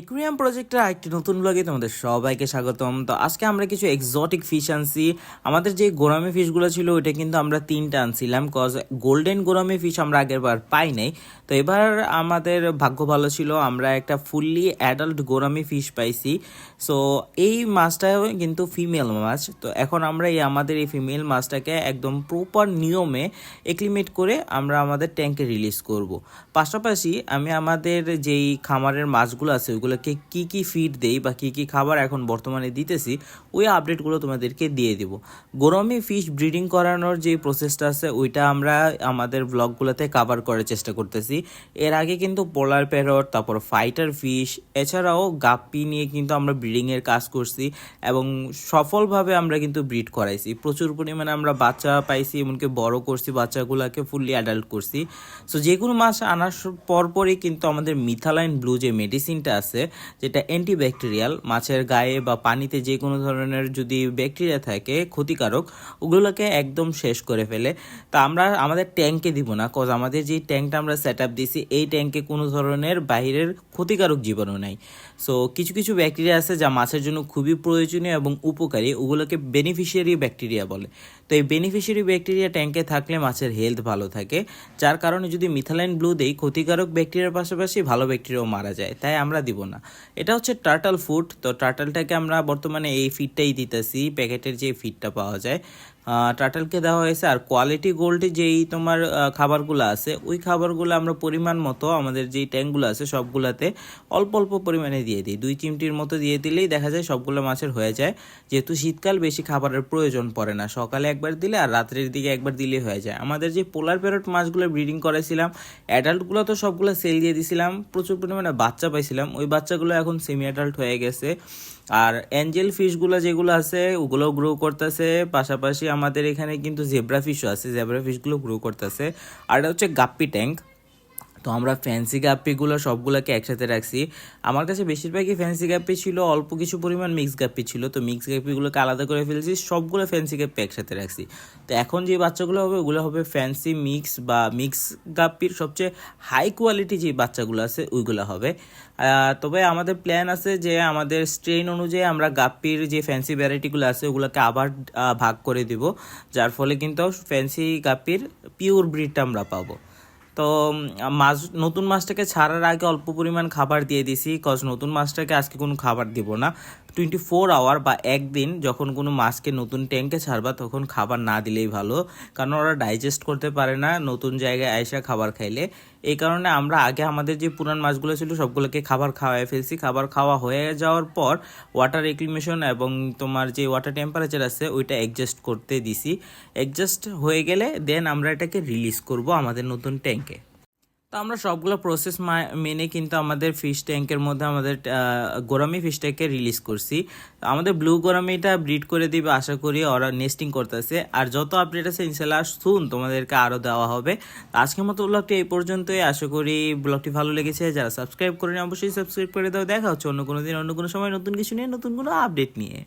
Aquarium প্রজেক্টের একটি নতুন ব্লগে তোমাদের সবাইকে স্বাগতম। তো আজকে আমরা কিছু এক্সোটিক ফিশ আনছি। আমাদের যে গোরামি ফিশগুলো ছিল, ওইটা কিন্তু আমরা তিনটা আনছিলাম কজ গোল্ডেন গোরামি ফিশ আমরা আগের বার পাই নাই। তো এবার আমাদের ভাগ্য ভালো ছিল, আমরা একটা ফুললি অ্যাডাল্ট গোরামি ফিশ পাইছি। সো এই মাছটাও কিন্তু ফিমেল মাছ। তো এখন আমরা এই আমাদের এই ফিমেল মাছটাকে একদম প্রপার নিয়মে এক্লিমেট করে আমরা আমাদের ট্যাঙ্কে রিলিজ করব। পাশাপাশি আমি আমাদের যেই খামারের মাছগুলো আছে ওইগুলোকে কি কি ফিড দেই বা কি কি খাবার এখন বর্তমানে দিতেছি, ওই আপডেটগুলো তোমাদেরকে দিয়ে দিব। গরমে ফিশ ব্রিডিং করানোর যে প্রসেসটা আছে, ওইটা আমরা আমাদের ব্লগগুলোতে কাভার করার চেষ্টা করতেছি। এর আগে কিন্তু পোলার প্যারট তারপর ফাইটার ফিশ এছাড়াও গাপ্পি নিয়ে কিন্তু আমরা ব্রিডিংয়ের কাজ করছি এবং সফলভাবে আমরা কিন্তু ব্রিড করাইছি। প্রচুর পরিমাণে আমরা বাচ্চা পাইছি, এমনকি বড় করছি, বাচ্চাগুলোকে ফুললি অ্যাডাল্ট করছি। সো যে কোনো মাছ আনার পরপরই কিন্তু আমাদের মিথালাইন ব্লু যে মেডিসিনটা আছে যেটা অ্যান্টিব্যাকটেরিয়াল মাছের গায়ে বা পানিতে যে কোনো ধরনের যদি ব্যাকটেরিয়া থাকে, ক্ষতিকারক, ওগুলোকে একদম শেষ করে ফেলে। তা আমরা আমাদের ট্যাঙ্কে দিব না কজ আমাদের যে ট্যাঙ্কটা আমরা সেট আপ দিছি, এই ট্যাঙ্কে কোনো ধরনের বাইরের ক্ষতিকারক জীবাণু নাই। সো কিছু কিছু ব্যাকটেরিয়া আছে যা মাছের জন্য খুবই প্রয়োজনীয় এবং উপকারী, ওগুলোকে বেনিফিশিয়ারি ব্যাকটেরিয়া বলে। তো এই বেনিফিশিয়ারি ব্যাকটেরিয়া ট্যাঙ্কে থাকলে মাছের হেলথ ভালো থাকে, যার কারণে যদি মিথালাইন ব্লু দেই, ক্ষতিকারক ব্যাকটেরিয়ার পাশাপাশি ভালো ব্যাকটেরিয়াও মারা যায়, তাই আমরা দিব না। এটা হচ্ছে টার্টাল ফুড তো টার্টালটাকে আমরা বর্তমানে এই ফিডটাই দিতেছি। প্যাকেটের যে ফিডটা পাওয়া যায়। টার্টালকে দেওয়া হয়েছে। আর কোয়ালিটি গোল্ডে যেই তোমার খাবারগুলো আছে, ওই খাবারগুলো আমরা পরিমাণ মতো আমাদের যেই ট্যাঙ্কগুলো আছে সবগুলাতে অল্প অল্প পরিমাণে দিয়ে দিই। দুই চিমটির মতো দিয়ে দিলেই দেখা যায় সবগুলো মাছের হয়ে যায়। যেহেতু শীতকাল, বেশি খাবারের প্রয়োজন পড়ে না। সকালে একবার দিলে আর রাত্রের দিকে একবার দিলে হয়ে যায়। আমাদের যে পোলার প্যারট মাছগুলো ব্রিডিং করেছিলাম অ্যাডাল্টগুলো তো সবগুলো সেল দিয়ে দিছিলাম। প্রচুর পরিমাণে বাচ্চা পাইছিলাম। ওই বাচ্চাগুলো এখন সেমি অ্যাডাল্ট হয়ে গেছে। আর অ্যাঞ্জেল ফিশগুলো যেগুলো আছে ওগুলো গ্রো করতেছে। পাশাপাশি আমাদের এখানে কিন্তু জেব্রা ফিশও আছে। জেব্রা ফিশগুলো গ্রো করতেছে। আর এটা হচ্ছে গাপ্পি ট্যাঙ্ক। তো আমরা ফ্যান্সি গাপ্পিগুলো সবগুলোকে একসাথে রাখছি। আমার কাছে বেশিরভাগই ফ্যান্সি গাপ্পি ছিল, অল্প কিছু পরিমাণ মিক্স গাপ্পি ছিল। তো মিক্স গাপ্পিগুলোকে আলাদা করে ফেলছি, সবগুলো ফ্যান্সি গাপ্পি একসাথে রাখছি। তো এখন যে বাচ্চাগুলো হবে, ওগুলো হবে ফ্যান্সি মিক্স বা মিক্স গাপ্পির সবচেয়ে হাই কোয়ালিটি যে বাচ্চাগুলো আছে, ওইগুলো হবে। তবে আমাদের প্ল্যান আছে যে আমাদের স্ট্রেন অনুযায়ী আমরা গাপ্পির যে ফ্যান্সি ভ্যারাইটিগুলো আছে, ওগুলোকে আবার ভাগ করে দিব। যার ফলে কিন্তু ফ্যান্সি গাপ্পির পিওর ব্রিডটা আমরা পাবো। তো মাছ, নতুন মাছটাকে ছাড়ার আগে অল্প পরিমাণ খাবার দিয়ে দিছি। কজ নতুন মাছটাকে আজকে কোনো খাবার দিব না। টোয়েন্টি ফোর আওয়ার বা একদিন যখন কোনো মাছকে নতুন ট্যাঙ্কে ছাড়বা, তখন খাবার না দিলেই ভালো। কারণ ওরা ডাইজেস্ট করতে পারে না নতুন জায়গায় আয়সা খাবার খাইলে। এই কারণে আমরা আগে আমাদের যে পুরান মাছগুলো ছিল, সবগুলোকে খাবার খাওয়াই ফেলছি। খাবার খাওয়া হয়ে যাওয়ার পর ওয়াটার রেক্লিমেশন এবং তোমার যে ওয়াটার টেম্পারেচার আছে, ওইটা অ্যাডজাস্ট করতে দিছি। অ্যাডজাস্ট হয়ে গেলে দেন আমরা এটাকে রিলিজ করব আমাদের নতুন ট্যাঙ্কে তো আমরা সবগুলো প্রসেস মেনে কিন্তু আমাদের ফিশ ট্যাঙ্কের মধ্যে আমাদের গোরামি ফিশ ট্যাঙ্কে রিলিজ করছি। আমাদের ব্লু গোরামিটা ব্রিড করে দিবে আশা করি ওরা নেস্টিং করতেছে। আর যত আপডেট আছে ইনশাল্লাহ শুন তোমাদেরকে আরও দেওয়া হবে। আজকের মতো ব্লগটি এই পর্যন্তই। আশা করি ব্লগটি ভালো লেগেছে। যারা সাবস্ক্রাইব করেনি অবশ্যই সাবস্ক্রাইব করে দাও। দেখা হচ্ছে অন্য কোনো দিন, অন্য কোনো সময় নতুন কিছু নিয়ে, নতুন কোনো আপডেট নিয়ে।